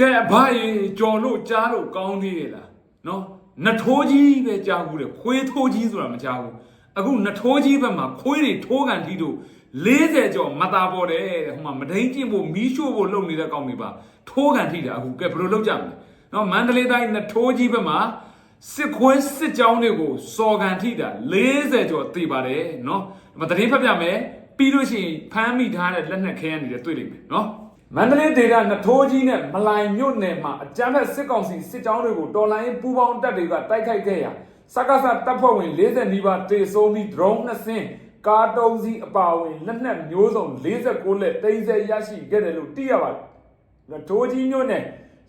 ကဲအဘရေကြော်လို့ကြားလို့ကောင်းသေးတယ်လားနော်နထိုးကြီးပဲကြားဘူးတယ်ခွေးထိုးကြီးဆိုတာမကြားဘူးအခုနထိုးကြီးဘက်မှာခွေးတွေထိုးကန်ထီတို့40ကျော်မတာပေါ်တယ်တဲ့ဟိုမှာမဒိန်ကျင့်ဖို့မီးရှို့ဖို့လုပ်နေတဲ့ကောင်တွေပါထိုးကန်ထီတာအခုကဲဘယ်လိုလုပ်ကြမလဲနော်မန္တလေးတိုင်းနထိုးကြီးဘက်မှာစစ်ခွေးစစ်ကြောင်းတွေကိုစော်ကန်ထိတာ40ကျော်တေပါတယ်နော်ဒီမှာသတင်းဖတ်ပြမယ်ပြီးလို့ရှိရင်ဖမ်းမိထားတဲ့လက်နက်ခဲရနေတယ်တွေ့လိမ့်မယ်နော် မန္တလေးဒေသနထိုးကြီးနဲ့မလိုင်မြို့နယ်မှာအကြမ်းဖက်စစ်ကောင်စီစစ်ကြောင်းတွေကိုတော်လိုင်းပူးပေါင်းတပ်တွေကတိုက်ခိုက်ခဲ့ရာစက္ကစတပ်ဖွဲ့ဝင်40နီးပါးတေဆုံးပြီး drone 2စင်းကားတုံးစီအပါအဝင်လက်နက်မျိုးစုံ49လက်တိမ့်ဆက်ရရှိခဲ့တယ်လို့သိရပါတယ်။နထိုးကြီးမြို့နယ်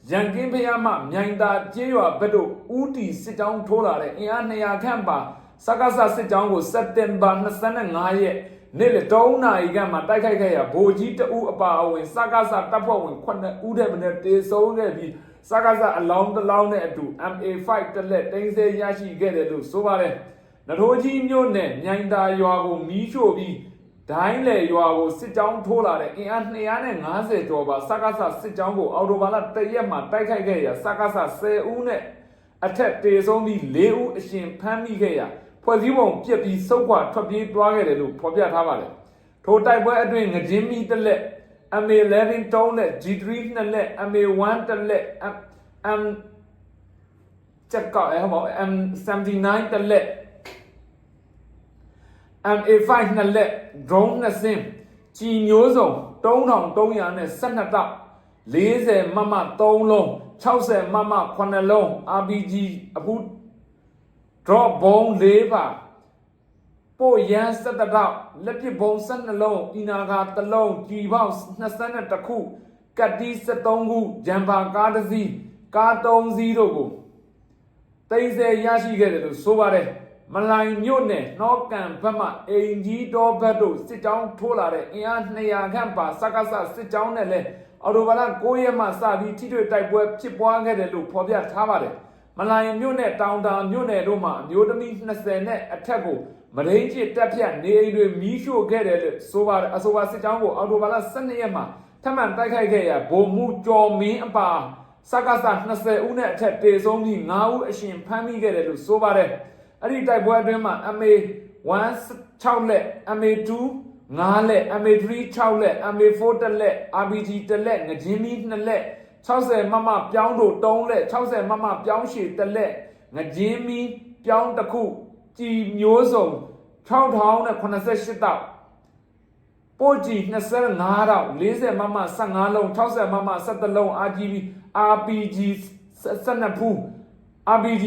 ရန်ကင်းဖျားမှမြိုင်သာကျေးရွာဘက်တို့ဦးတီစစ်ကြောင်းထိုးလာတဲ့အင်အား200ခန့်ပါစက္ကစစစ်ကြောင်းကိုစက်တင်ဘာ25ရက် နေ့လေ3နာရီခန့်မှာတိုက်ခိုက်ခဲ့ရာဗိုလ်ကြီးတအူးအပါအဝင်စက္ကစတပ်ဖွဲ့ဝင်9ဦးတဲ့မနဲ့တေဆုံးခဲ့ပြီးစက္ကစအလောင်းတစ်လောင်းနဲ့အတူ MA5 တက်လက်တင်းစေရရှိခဲ့တယ်လို့ဆိုပါတယ်။နထိုးကြီးမြို့နယ်မြိုင်သာရွာကိုမီးရှို့ပြီးဒိုင်းလေရွာကိုစစ်ကြောင်းထိုးလာတဲ့အင်အား250ကျော်ပါစက္ကစစစ်ကြောင်းကိုအော်တိုဘာလတရက်မှာတိုက်ခိုက်ခဲ့ရာစက္ကစ10ဦးနဲ့အထက်တေဆုံးပြီး၄ဦးအရှင်ဖမ်းမိခဲ့ရာ ဖွဲ့စည်းပုံပြက်ပြီးစုပ်ခွာထွက်ပြေးသွားခဲ့တယ်လို့ဖော်ပြထားပါတယ်။ထိုတိုက်ပွဲအတွင်းငကြင်းမီတစ်လက် MA11 တုံးလက် G3 နှစ်လက် MA1 တစ်လက် M ချက်ကောက်အဲဟော M79 တစ်လက် MA5 နှစ်လက် drone နှစ်စင်းကြည်မျိုးစုံ3312နဲ့12တောက်40မမ3လုံး60မမ9လုံး RPG အခု drop ဘုံ4ပါပို့ရန်17တောက်လက်ပစ်ဘုံ12လုံးအီနာကာ1လုံးကြည်ပေါက်22ခုကတ်တီ73ခုဂျမ်ပါကားတစ်စီးကား3စီးတို့ကိုတိတ်ဆဲရရှိခဲ့တယ်လို့ဆိုပါတယ်မလိုင်မြို့နယ်နှောကန်ဘက်မှအင်ကြီးတော်ဘက်တို့စစ်ကြောင်းထိုးလာတဲ့အင်အား200ခန့်ပါစက္ကစစစ်ကြောင်းနဲ့လည်းအော်တိုဘာလ9ရက်မှစပြီးထိတွေ့တိုက်ပွဲဖြစ်ပွားခဲ့တယ်လို့ဖော်ပြထားပါတယ် မလိုင်မြို့နယ်တောင်တာမြို့နယ်တို့မှာအမျိုးသမီး20နဲ့အထက်ကိုမရင်းချစ်တက်ဖြတ်နေအိမ်တွေမီးရှို့ခဲ့တယ်လို့ဆိုပါတယ်အဆိုပါစစ်ကြောင်းကိုအော်တိုဘာလ12ရက်မှာထပ်မံတိုက်ခိုက်ခဲ့ရဗိုလ်မှူးကျော်မင်းအပါစက္ကစ20ဦးနဲ့အထက်တေဆုံးပြီး9ဦးအရှင်ဖမ်းမိခဲ့တယ်လို့ဆိုပါတယ်။အဲ့ဒီတိုက်ပွဲအတွင်းမှာ MA 1 6လက် MA 2 9လက် MA 3 6လက် MA 4တက်လက် RPG တက်လက်ငကြင်းမီ2လက် 60မမပြောင်းတို့3လက်60မမပြောင်းရှည်တက်လက်ငကြင်းမီပြောင်းတစ်ခုကြည်မျိုးစုံ6088တောက်ပို့ကြည့်25တော့40မမ15လုံး60မမ17လုံး RGB RPG 12ဖူး RPG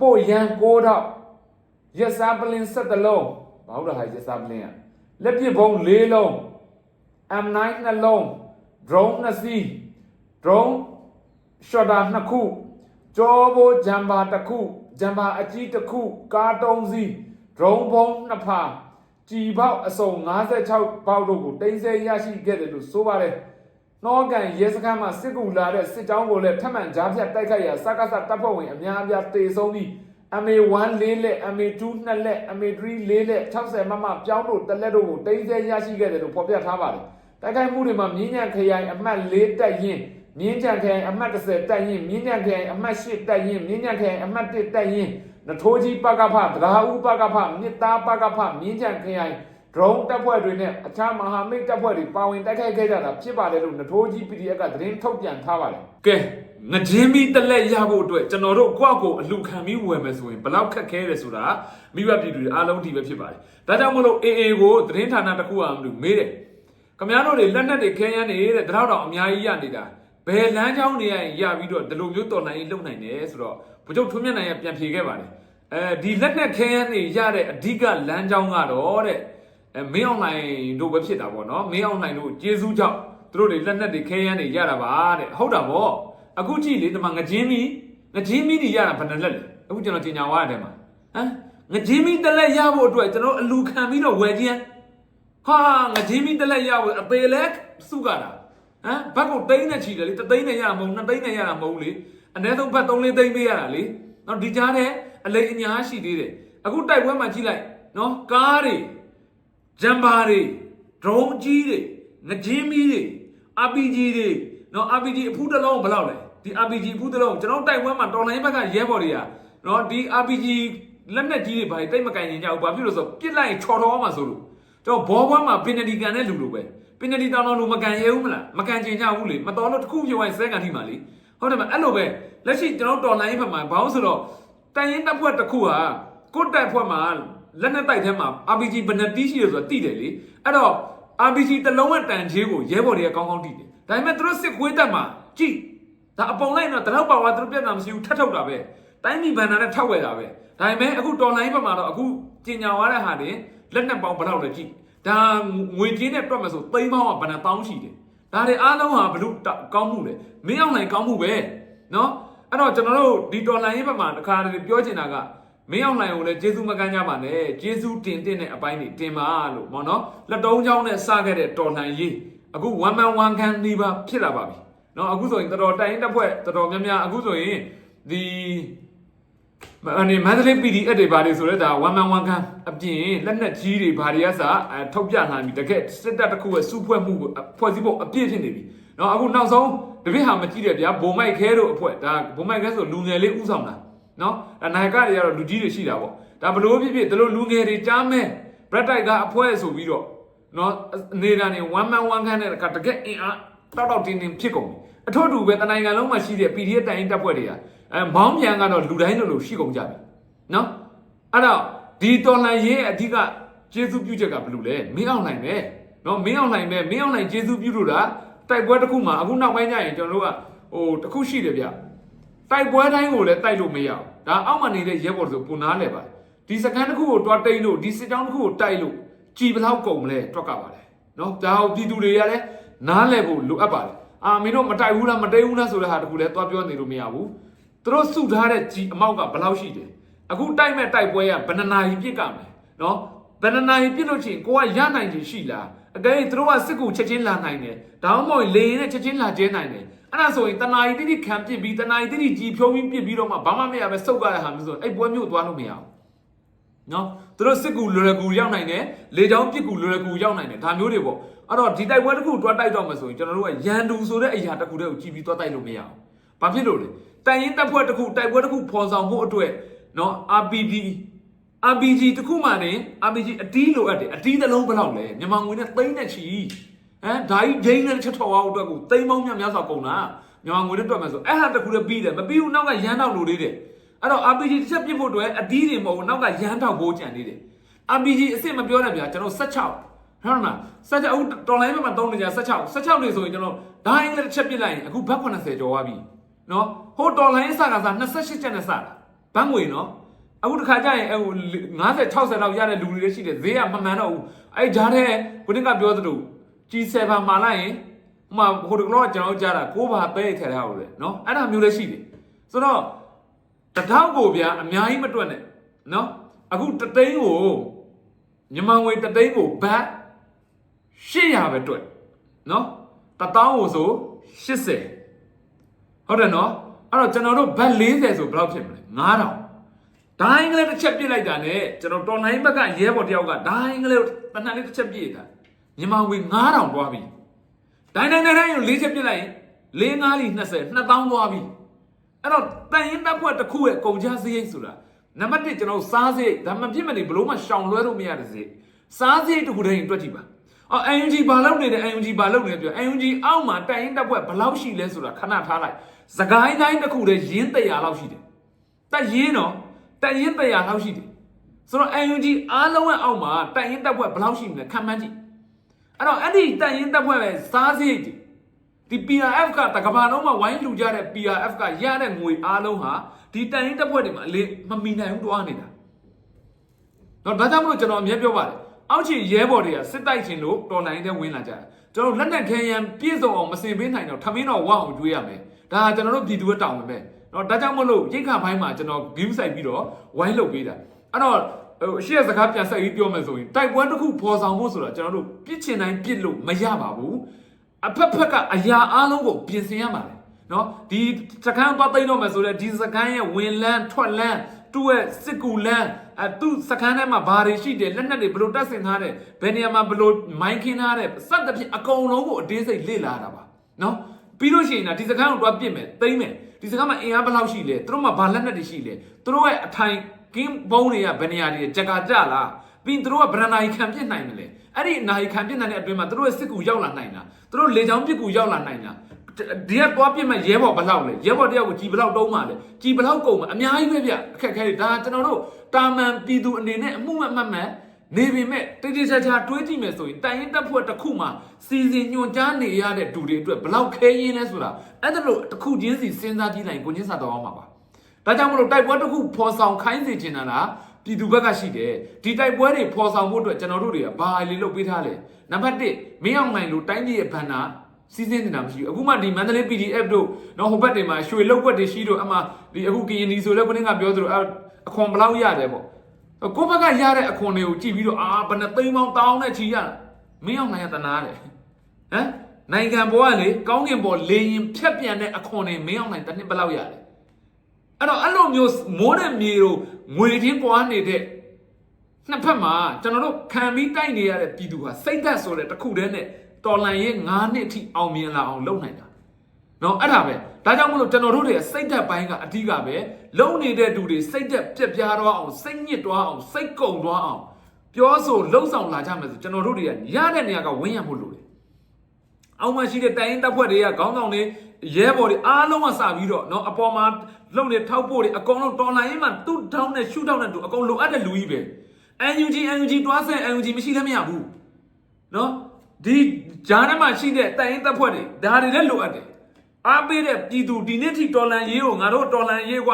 ပို့ရန်6တော့ရက်စားပလင်17လုံးဘာလို့လဲဟာရက်စားပလင်อ่ะလက်ပစ်ဘုံ4လုံး M9 နှလုံး drone 2စီး drone shotter 2ခုကြောဘိုးဂျမ်ဘာတစ်ခုဂျမ်ဘာအကြီးတစ်ခုကား3စီး drone ဘုံ2ဖာကြည်ပေါက်အစုံ56ပေါက်တို့ကိုတင်ဆက်ရရှိခဲ့တယ်လို့ဆိုပါတယ်။နှောကန်ရဲစခန်းမှာစစ်ကူလာတဲ့စစ်ကြောင်းကိုလည်းထပ်မံကြားဖြတ်တိုက်ခိုက်ရာစကားစတပ်ဖွဲ့ဝင်အများအပြားတေဆုံးပြီး MA1 ၄လက် MA2 2လက် MA3 ၄လက်60မမပြောင်းတို့တစ်လက်တို့ကိုတင်ဆက်ရရှိခဲ့တယ်လို့ဖော်ပြထားပါတယ်။တိုက်ခိုက်မှုတွေမှာမြင်းညံခရိုင်အမှတ်၄တပ်ရင်း မြင်းကြံခရိုင်အမှတ်30တပ်ရင်းမြင်းကြံခရိုင်အမှတ်8တပ်ရင်းမြင်းကြံခရိုင်အမှတ်1တပ်ရင်းနထိုးကြီးပကဖဒရာဦးပကဖမြစ်သားပကဖမြင်းကြံခရိုင် drone တပ်ဖွဲ့တွေနဲ့အခြားမဟာမိတ်တပ်ဖွဲ့တွေပါဝင်တိုက်ခိုက်ခဲ့ကြတာဖြစ်ပါတယ်လို့နထိုးကြီး PDF ကသတင်းထုတ်ပြန်ထားပါတယ်။ကဲငကြင်းပြီးတက်လက်ရဖို့အတွက်ကျွန်တော်တို့ကိုယ့်ကိုအလှခံပြီးဝယ်မယ်ဆိုရင်ဘယ်လောက်ခက်ခဲတယ်ဆိုတာမိဘပြည်သူတွေအားလုံးဒီပဲဖြစ်ပါတယ်။ဒါကြောင့်မလို့ AA ကိုသတင်းဌာနတစ်ခုအောင်လို့မေးတယ်။ခမည်းတော်တွေလက်နက်တွေခဲယမ်းနေတဲ့တရောက်တော့အများကြီးရနေတာ ဘယ်လမ်းကြောင်းတွေရရင်ရပြီးတော့ဒီလိုမျိုးတော်နိုင်ရေးလုပ်နိုင်တယ်ဆိုတော့ဘုချုပ်ထွန်းမြတ်နိုင်ရပြန်ဖြေခဲ့ပါတယ်။အဲဒီလက်နက်ခဲယမ်းတွေရတဲ့အဓိကလမ်းကြောင်းကတော့တဲ့အဲမင်းအွန်လိုင်းတို့ပဲဖြစ်တာပေါ့နော်မင်းအွန်လိုင်းတို့ကျေးဇူးကြောင့်သူတို့တွေလက်နက်တွေခဲယမ်းတွေရတာပါတဲ့ဟုတ်တာပေါ့အခုကြည့်လေဒီမှာငကြင်းမီငကြင်းမီတွေရတာဘယ်နှလက်လဲအခုကျွန်တော်ကြီးညာဝါရတဲ့မှာဟမ်ငကြင်းမီတစ်လက်ရဖို့အတွက်ကျွန်တော်အလူခံပြီးတော့ဝယ်ခြင်းဟာငကြင်းမီတစ်လက်ရဖို့အသေးလဲစုကတာ ဟမ်ဘတ်ကိုတိန်းနဲ့ချီတယ်လေတသိန်းနဲ့ရမှာမဟုတ်နှစ်သိန်းနဲ့ရတာမဟုတ်လေအနည်းဆုံးဘတ်3လေးသိန်းပေးရတာလေနော်ဒီကြားထဲအလိမ်အညာရှိသေးတယ်အခုတိုက်ပွဲမှာကြည့်လိုက်နော်ကားတွေဂျမ်ဘာတွေဒရုန်းကြီးတွေငကြင်းမီတွေ RPG တွေနော် RPG အဖူးတစ်လုံးဘယ်လောက်လဲဒီ RPG အဖူးတစ်လုံးကျွန်တော်တိုက်ပွဲမှာတော်လိုင်းဘက်ကရဲဘော်တွေကနော်ဒီ RPG လက်နက်ကြီးတွေဘာတွေတိတ်မကင်ရင်ကြဘူးဘာဖြစ်လို့ဆိုပြစ်လိုက်ချော်တော်မှာဆိုလို့ကျွန်တော်ဘောဘွားမှာပင်နတီကန်တဲ့လူလိုပဲ ပင်နတီတောင်တော်လူမကန်ရဲဘူးမလားမကန်ချင်ကြဘူးလေမတော်လို့တစ်ခုပြောရင်စဲကန်ထိမှာလေဟုတ်တယ်မအဲ့လိုပဲလက်ရှိကျွန်တော်တော်လိုင်းဘက်မှာဘာလို့ဆိုတော့တိုင်ရင်တပ်ဖွဲ့တစ်ခုဟာကိုတက်ဖွဲ့မှာလက်နက်တိုက်ထဲမှာ RPG ဘယ်နှတီးရှိရဆိုတာသိတယ်လေအဲ့တော့ RPG တစ်လုံးရဲ့တန်ချေးကိုရဲဘော်တွေကကောင်းကောင်းသိတယ်ဒါပေမဲ့သူတို့စစ်ခွေးတက်မှာကြည့်ဒါအပုံလိုက်တော့တလောက်ပါဝါသူတို့ပြတ်တာမရှိဘူးထပ်ထုတ်တာပဲတိုင်းပြည်ဘန်နာနဲ့ထောက်ဝဲတာပဲဒါပေမဲ့အခုတော်လိုင်းဘက်မှာတော့အခုကျင်ညာသွားတဲ့ဟာတွေလက်နက်ပေါင်းဘယ်လောက်လဲကြည့် ဒါငွေကြေးနဲ့တွက်မယ်ဆိုသိန်းပေါင်းကဘယ်နှတောင်းရှိတယ်ဒါတွေအားလုံးဟာဘလို့ကောင်းမှုလဲမင်းအောင်နိုင်ကောင်းမှုပဲနော်အဲ့တော့ကျွန်တော်တို့ဒီတော်လိုင်းဘက်မှာတစ်ခါတည်းပြောချင်တာကမင်းအောင်လှိုင်ကိုလည်းကျေးဇူးမကမ်းကြပါနဲ့ကျေးဇူးတင်တင်တဲ့အပိုင်းတွေတင်ပါလို့ပေါ့နော်လက်တုံးချောင်းနဲ့စခဲ့တဲ့တော်လှန်ရေးအခု one man one can နေပါဖြစ်လာပါပြီနော်အခုဆိုရင်တော်တော်တိုင်တက်ဖွဲ့တော်တော်များများအခုဆိုရင်ဒီ အနေမန္တလေး PDF တွေဘာတွေဆိုလဲဒါ one man one can အပြင်လက်နက်ကြီးတွေဘာတွေကစအထုတ်ပြနိုင်ပြီတကယ်စစ်တပ်တစ်ခုရဲ့စုဖွဲ့မှုကိုဖွဲ့စည်းဖို့အပြည့်ဖြစ်နေပြီနော်အခုနောက်ဆုံးတပည့်ဟာမကြည့်တဲ့ဗျာဘုံမိုက်ခဲတို့အဖွဲ့ဒါဘုံမိုက်ခဲဆိုလူငယ်လေးဥဆောင်တာနော်ဒါနိုင်ကတွေကတော့လူကြီးတွေရှိတာပေါ့ဒါဘလို့ဖြစ်ဖြစ်ဒီလိုလူငယ်တွေကြားမဲ့ bread type ကအဖွဲဆိုပြီးတော့နော်နေတာနေ one man one can နဲ့ကတကက်အင်အားတောက်တောက်တင်းတင်းဖြစ်ကုန်ပြီအထောက်အတူပဲတနိုင်ငံလုံးမှာရှိတဲ့ PDF တိုင်းတပ်ဖွဲ့တွေက အဲမောင်းပြန်ကတော့လူတိုင်းလိုလိုရှိကုန်ကြပြီနော်အဲ့တော့ဒီတော်လန်ရေးအဓိကကျေးဇူးပြုချက်ကဘယ်လိုလဲမင်းအောင်နိုင်ပဲနော်မင်းအောင်နိုင်ပဲမင်းအောင်နိုင်ကျေးဇူးပြုလို့တာတိုက်ပွဲတစ်ခုမှာအခုနောက်ပိုင်းကျရင်ကျွန်တော်တို့ကဟိုတစ်ခုရှိတယ်ဗျတိုက်ပွဲတိုင်းကိုလည်းတိုက်လို့မရအောင်ဒါအောက်မှာနေတဲ့ရဲဘော်ဆိုပုံနာလဲပါဒီစကန်တစ်ခုကိုတွားတိန်လို့ဒီစစ်ကြောင်းတစ်ခုကိုတိုက်လို့ကြည်ဘလောက်ကုန်မလဲတွက်ကပါလေနော်ဒါဟိုပြည်သူတွေကလည်းနားလဲဖို့လိုအပ်ပါတယ်အာမင်းတို့မတိုက်ဘူးလားမတိန်ဘူးလားဆိုတဲ့ဟာတခုလည်းတွားပြောနေလို့မရဘူး သူတို့စုထားတဲ့ကြည်အမောက်ကဘလောက်ရှိတယ်အခုတိုက်မဲ့တိုက်ပွဲကဘယ်နှနာရီပြစ်ကမယ်နော်ဘယ်နှနာရီပြစ်လို့ချင်းကိုကရနိုင်ချင်ရှိလားအကယ်သူတို့ကစစ်ကူချက်ချင်းလာနိုင်တယ်ဒါမှမဟုတ်လေရင်နဲ့ချက်ချင်းလာကျဲနိုင်တယ်အဲ့ဒါဆိုရင်တနာရီတိတိခံပစ်ပြီးတနာရီတိတိကြည်ဖြုံးပြီးပစ်ပြီးတော့မှဘာမှမရပဲစုတ်ကြတဲ့ဟာမျိုးဆိုအဲ့ပွဲမျိုးသွားလို့မရအောင်နော်သူတို့စစ်ကူလွယ်လွယ်ကူရောက်နိုင်တယ်လေချောင်းပစ်ကူလွယ်လွယ်ကူရောက်နိုင်တယ်ဒါမျိုးတွေပေါ့အဲ့တော့ဒီတိုက်ပွဲတစ်ခုတွားတိုက်တော့မှဆိုရင်ကျွန်တော်တို့ကရန်တူဆိုတဲ့အရာတစ်ခုတည်းကိုကြည်ပြီးတွားတိုက်လို့မရအောင်ဘာဖြစ်လို့လဲ တိုင်ရင်တပ်ဖွဲ့တစ်ခုတိုက်ပွဲတစ်ခုဖော်ဆောင်ဖို့အတွက်နော် RPD RPG တစ်ခုမှနေ RPG အတီးလိုအပ်တယ်အတီးတစ်လုံးဘယ်လောက်လဲမြန်မာငွေနဲ့သိန်းနဲ့ချီဟမ်ဒါကြီးဂျိန်းနဲ့ချက်ထော်အောင်အတွက်ကိုသိန်းပေါင်းများများစွာကုန်တာမြန်မာငွေနဲ့တွက်မယ်ဆိုအဲ့ဟာတစ်ခုတည်းပြီးတယ်မပြီးဘူးနောက်ကရန်တော့လိုသေးတယ်အဲ့တော့ RPG တစ်ချက်ပြစ်ဖို့အတွက်အတီးတွေမဟုတ်ဘူးနောက်ကရန်တော့ဘိုးကြံနေတယ် RPG အစ်စ်မပြောနဲ့ဗျာကျွန်တော်16ဟုတ်လား16အခုတော်လိုင်းဘက်မှာတုံးနေကြ16 16နေဆိုရင်ကျွန်တော်ဒိုင်းလည်းတစ်ချက်ပြစ်လိုက်ရင်အခုဘတ်80ကျော်သွားပြီ နော်ဟိုတော်လိုင်းစကားစား28ချက်နဲ့စတာဘတ်ငွေနော်အခုတစ်ခါကျရင်ဟို50 60လောက်ရတဲ့လူတွေလည်းရှိတယ်ဈေးကမမှန်တော့ဘူးအဲ့ဂျားတဲ့ခုနကပြောသလို G7 မှာလိုက်ရင်ဟိုမှာဟိုတကလောကကျွန်တော်ကြားတာကိုးဘာပဲထည့်ထားလို့လေနော်အဲ့ဒါမျိုးလည်းရှိတယ်ဆိုတော့တထောက်ကိုဗျာအများကြီးမတွက်နဲ့နော်အခုတသိန်းကိုမြန်မာငွေတသိန်းကိုဘတ်800ပဲတွက်နော်တတောင်းကိုဆို80 ဟုတ်တယ်နော်အဲ့တော့ကျွန်တော်တို့ဘတ်40ဆိုဘယ်လောက်ဖြစ်မလဲ9000ဒိုင်းကလေးတစ်ချက်ပြစ်လိုက်တာနဲ့ကျွန်တော်တော်နိုင်ဘက်ကရဲဘော်တယောက်ကဒိုင်းကလေးတနက်လေးတစ်ချက်ပြစ်တာမြန်မာငွေ9000သွားပြီဒိုင်းဒိုင်းဒိုင်းဒိုင်းကို၄ချက်ပြစ်လိုက်ရင်၄၅လီ20 2000သွားပြီအဲ့တော့တန်ရင်တပ်ဖွဲ့တစ်ခုရဲ့ကုန်ကြစရိတ်ဆိုတာနံပါတ်1ကျွန်တော်စားစရိတ်ဒါမှပြစ်မနေဘလို့မှရှောင်လွဲလို့မရတဲ့စရိတ်စားစရိတ်တစ်ခုတည်းရင်တွက်ကြည့်ပါအော် UNG ဘာလုပ်နေတယ် UNG ဘာလုပ်နေတယ်ပြော UNG အောက်မှာတန်ရင်တပ်ဖွဲ့ဘယ်လောက်ရှိလဲဆိုတာခဏထားလိုက် စကိုင်းတိုင်းတစ်ခုတည်းရင်း100လောက်ရှိတယ်တက်ရင်းတော့တက်ရင်တရာလောက်ရှိတယ်ဆိုတော့ UNG အားလုံးရဲ့အောက်မှာတက်ရင်တက်ဖွဲ့ဘယ်လောက်ရှိမလဲခံမှန်းကြည့်အဲ့တော့အဲ့ဒီတက်ရင်တက်ဖွဲ့ပဲစားစရိတ်တွေဒီ PRF ကတကဘာလုံးမှာဝိုင်းလူကြတဲ့ PRF ကရတဲ့ငွေအားလုံးဟာဒီတက်ရင်တက်ဖွဲ့တွေမှာအလေးမမီနိုင်ဘူးတွားနေတာတော့ဒါကြောင့်မလို့ကျွန်တော်အမြဲပြောပါတယ်အောက်ခြေရဲဘော်တွေကစစ်တိုက်ခြင်းလို့တော်နိုင်တဲ့ဝင်လာကြတယ်ကျွန်တော်လက်နက်ခဲယံပြည့်စုံအောင်မစင်ပေးနိုင်တော့ထမင်းတော်ဝအောင်ကျွေးရမယ် ဒါကကျွန်တော်တို့ပြည်သူ့တောင်းပဲနော်ဒါကြောင့်မလို့ရိတ်ခါပိုင်းမှာကျွန်တော် view ဆိုင်ပြီးတော့ဝိုင်းလုပ်ပေးတာအဲ့တော့ဟိုရှေ့စကားပြန်ဆက်ပြီးပြောမယ်ဆိုရင်တိုက်ပွဲတစ်ခုပေါ်ဆောင်ဖို့ဆိုတာကျွန်တော်တို့ပြစ်ချင်တိုင်းပြစ်လို့မရပါဘူးအဖက်ဖက်ကအရာအလုံးကိုပြင်ဆင်ရမှာလေနော်ဒီစကန်းသွားသိမ့်တော့မယ်ဆိုတော့ဒီစကန်းရဲ့ဝင်လန်းထွက်လန်းသူ့ရဲ့စစ်ကူလန်းအဲသူ့စကန်းထဲမှာဘာတွေရှိတယ်လက်နက်တွေဘယ်လိုတက်ဆင်ထားတယ်ဘယ်နေရာမှာဘယ်လိုမိုင်းခင်းထားတယ်စသဖြင့်အကုန်လုံးကိုအသေးစိတ်လေ့လာတာပါနော် ပြီးလို့ရှိရင်ဒါဒီစခန်းကိုတွားပြစ်မယ်သိမ့်မယ်ဒီစခန်းမှာအင်အားဘယ်လောက်ရှိလဲသူတို့မှာဘာလက်နက်တွေရှိလဲသူတို့ရဲ့အထိုင်ကင်းဘုံတွေကဘယ်နေရာတွေကြက်ကာကြလားပြီးရင်သူတို့ကဗရန်နာကြီးခံပြစ်နိုင်မလဲအဲ့ဒီနာကြီးခံပြစ်နိုင်တဲ့အတွင်းမှာသူတို့ရဲ့စစ်ကူရောက်လာနိုင်တာသူတို့လေချောင်းပြစ်ကူရောက်လာနိုင်တာဒီကတွားပြစ်မဲ့ရဲဘော်ဘယ်လောက်လဲရဲဘော်တယောက်ကိုကြီးဘယ်လောက်တုံးမှလဲကြီးဘယ်လောက်ကုန်မှအများကြီးပဲဗျအခက်ခဲတွေဒါကျွန်တော်တို့တာမန်ပြည်သူအနေနဲ့အမှုမဲ့မှတ်မှန် နေပေမဲ့တိတိကျကျတွေးကြည့်မယ်ဆိုရင်တိုင်ရင်တပ်ဖွဲ့တစ်ခုမှာစီစဉ်ညွှန်ကြားနေရတဲ့ဒူတွေအတွက်ဘယ်လောက်ခဲရင်းလဲဆိုတာအဲ့ဒါလို့တစ်ခုချင်းစီစဉ်းစားကြည့်လိုက်ကိုချင်းစာတော်အောင်မှာပါဒါကြောင့်မလို့တိုက်ပွဲတစ်ခုဖော်ဆောင်ခိုင်းစေချင်တာလားပြည်သူဘက်ကရှိတယ်ဒီတိုက်ပွဲတွေဖော်ဆောင်ဖို့အတွက်ကျွန်တော်တို့တွေကဘာလေလုပ်ပေးထားလဲနံပါတ်1မင်းအောင်နိုင်လို့တိုင်းပြည်ရဲ့ဘဏ္ဍာစီစဉ်နေတာမရှိဘူးအခုမှဒီမန္တလေး PDF တို့နော်ဟိုဘက်တွေမှာရွှေလောက်ွက်တွေရှိတို့အမှဒီအခုကရင်ဒီဆိုလဲခုနကပြောသလိုအခွန်ဘလောက်ရတယ်ပေါ့ ကိုယ့်ဘက်ကရတဲ့အခွန်တွေကိုကြည့်ပြီးတော့အာဘယ်နှသိန်းပေါင်းတောင်းနဲ့ချီရမင်းအောင်နိုင်ရတနာတယ်ဟမ်နိုင်ငံပေါ်ကလေကောင်းကင်ပေါ်လေရင်ဖြတ်ပြန်တဲ့အခွန်တွေမင်းအောင်နိုင်တစ်နှစ်ဘယ်လောက်ရလဲအဲ့တော့အဲ့လိုမျိုးမိုးတဲ့မြေတို့ငွေချင်းပွားနေတဲ့နှစ်ဖက်မှာကျွန်တော်တို့ခံပြီးတိုက်နေရတဲ့ပြည်သူဟာစိတ်သက်ဆိုတဲ့တစ်ခုတည်းနဲ့တော်လန်ရဲ့9နှစ်ထိအောင်မြင်လာအောင်လုပ်နိုင်တာ နော်အဲ့ဒါပဲဒါကြောင့်မလို့ကျွန်တော်တို့တွေစိတ်ဓာတ်ပိုင်းကအဓိကပဲလုံနေတဲ့သူတွေစိတ်ဓာတ်ပြက်ပြားတော့အောင်စိတ်ညစ်တော့အောင်စိတ်ကုံတော့အောင်ပြောဆိုလှုပ်ဆောင်လာကြမယ်ဆိုကျွန်တော်တို့တွေကရတဲ့နေရာကဝင်းရမှုလို့လေအောက်မှာရှိတဲ့တိုင်းရင်းတပ်ဖွဲ့တွေကခေါင်းဆောင်တွေရဲဘော်တွေအားလုံးကစပြီးတော့နော်အပေါ်မှာလုံနေထောက်ဖို့တွေအကုန်လုံးတော်လိုင်းမှာသူ့ထောင်းနဲ့ရှူထောင်းနဲ့သူအကုန်လိုအပ်တဲ့လူကြီးပဲ NUG NUG တွားဆဲ NUG မရှိလည်းမရဘူးနော်ဒီဂျားထဲမှာရှိတဲ့တိုင်ရင်တပ်ဖွဲ့တွေဒါတွေလည်းလိုအပ်တယ် အားပေးတဲ့ပြည်သူဒီနေ့ထိတော်လန်ရေးကိုငါတို့တော်လန်ရေးက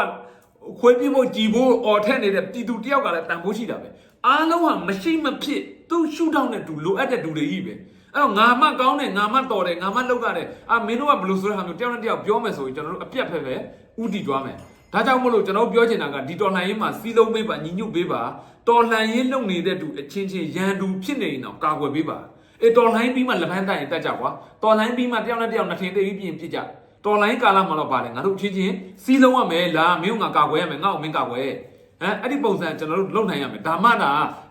ခွေးပြဖို့ကြည်ဖို့အော်ထက်နေတဲ့ပြည်သူတယောက်ကလည်းတန်ဖိုးရှိတာပဲအားလုံးဟာမရှိမဖြစ်သူ့ရှုထောင့်နဲ့တူလိုအပ်တဲ့တူတွေကြီးပဲအဲ့တော့ငါမှကောင်းတယ်ငါမှတော်တယ်ငါမှလောက်ရတယ်အာမင်းတို့ကဘယ်လိုဆိုတဲ့ဟာမျိုးတယောက်နဲ့တယောက်ပြောမယ်ဆိုရင်ကျွန်တော်တို့အပြတ်ဖက်ပဲဥတီသွားမယ်ဒါကြောင့်မို့လို့ကျွန်တော်ပြောချင်တာကဒီတော်လှန်ရေးမှာစီးလုံးပေးပါညီညွတ်ပေးပါတော်လှန်ရေးလုပ်နေတဲ့သူအချင်းချင်းရန်သူဖြစ်နေရင်တော့ကာကွယ်ပေးပါ အေးတော်လိုင်းပြီးမှလက်ဖန်းတိုင်တက်ကြကွာတော်လိုင်းပြီးမှတယောက်နဲ့တယောက်နှထင်သိပြီးပြင်ပြစ်ကြတော်လိုင်းကာလမှာတော့ပါတယ်ငါတို့ချင်းချင်းစီးလုံးရမယ်လားမင်းကငါကာကွယ်ရမယ်ငါ့ကိုမင်းကာကွယ်ဟမ်အဲ့ဒီပုံစံကျွန်တော်တို့လုပ်နိုင်ရမယ်ဒါမှသာ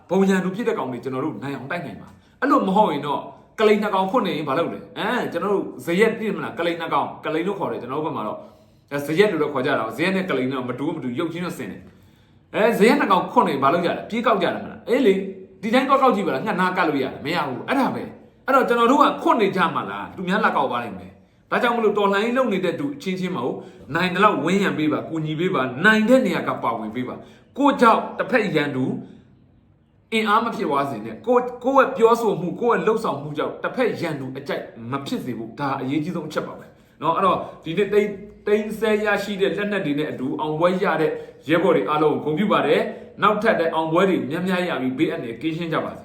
ဘုံရန်သူဖြစ်တဲ့ကောင်တွေကျွန်တော်တို့နိုင်အောင်တိုက်နိုင်ပါအဲ့လိုမဟုတ်ရင်တော့ကလိန်နှကောင်ဖွင့်နေရင်ဘာလုပ်လဲအဲကျွန်တော်တို့ဇရက်ပြည့်မလားကလိန်နှကောင်ကလိန်လို့ခေါ်တယ်ကျွန်တော်တို့ဘက်မှာတော့အဲဇရက်လို့တော့ခေါ်ကြတာဇရက်နဲ့ကလိန်တော့မတူမတူရုပ်ချင်းတော့ဆင်တယ်အဲဇရက်နှကောင်ဖွင့်နေဘာလုပ်ကြလဲပြေးကောက်ကြတယ်မလားအေးလေ ဒီတိုင်းကောက်ကောက်ကြည့်ပါလားငှက်နာကတ်လို့ရတယ်မရဘူးအဲ့ဒါပဲ အဲ့တော့ကျွန်တော်တို့ကခွတ်နေကြမှာလားသူများလက်ကောက်ပါလိမ့်မယ်ဒါကြောင့်မလို့တော်လိုင်းလုံနေတဲ့သူအချင်းချင်းမဟုတ်နိုင်တယ်လို့ဝင်းရံပေးပါကူညီပေးပါနိုင်တဲ့နေရာကပါဝင်ပေးပါကိုကြောင့်တစ်ဖက်ရန်သူအင်အားမဖြစ်သွားစေနဲ့ကိုကိုရဲ့ပြောဆိုမှုကိုရဲ့လှုပ်ဆောင်မှုကြောင့်တစ်ဖက်ရန်သူအကြိုက်မဖြစ်စေဘူးဒါအရေးကြီးဆုံးအချက်ပါပဲเนาะအဲ့တော့ဒီနေ့တိတ် တိန်ဆဲရရှိတဲ့လက်နက်တွေနဲ့အတူအောင်ပွဲရတဲ့ရဲဘော်တွေအားလုံးကိုဂုဏ်ပြုပါတယ်နောက်ထပ်တဲ့အောင်ပွဲတွေများများရပြီးဘေးအန္တရာယ်ကင်းရှင်းကြပါစေ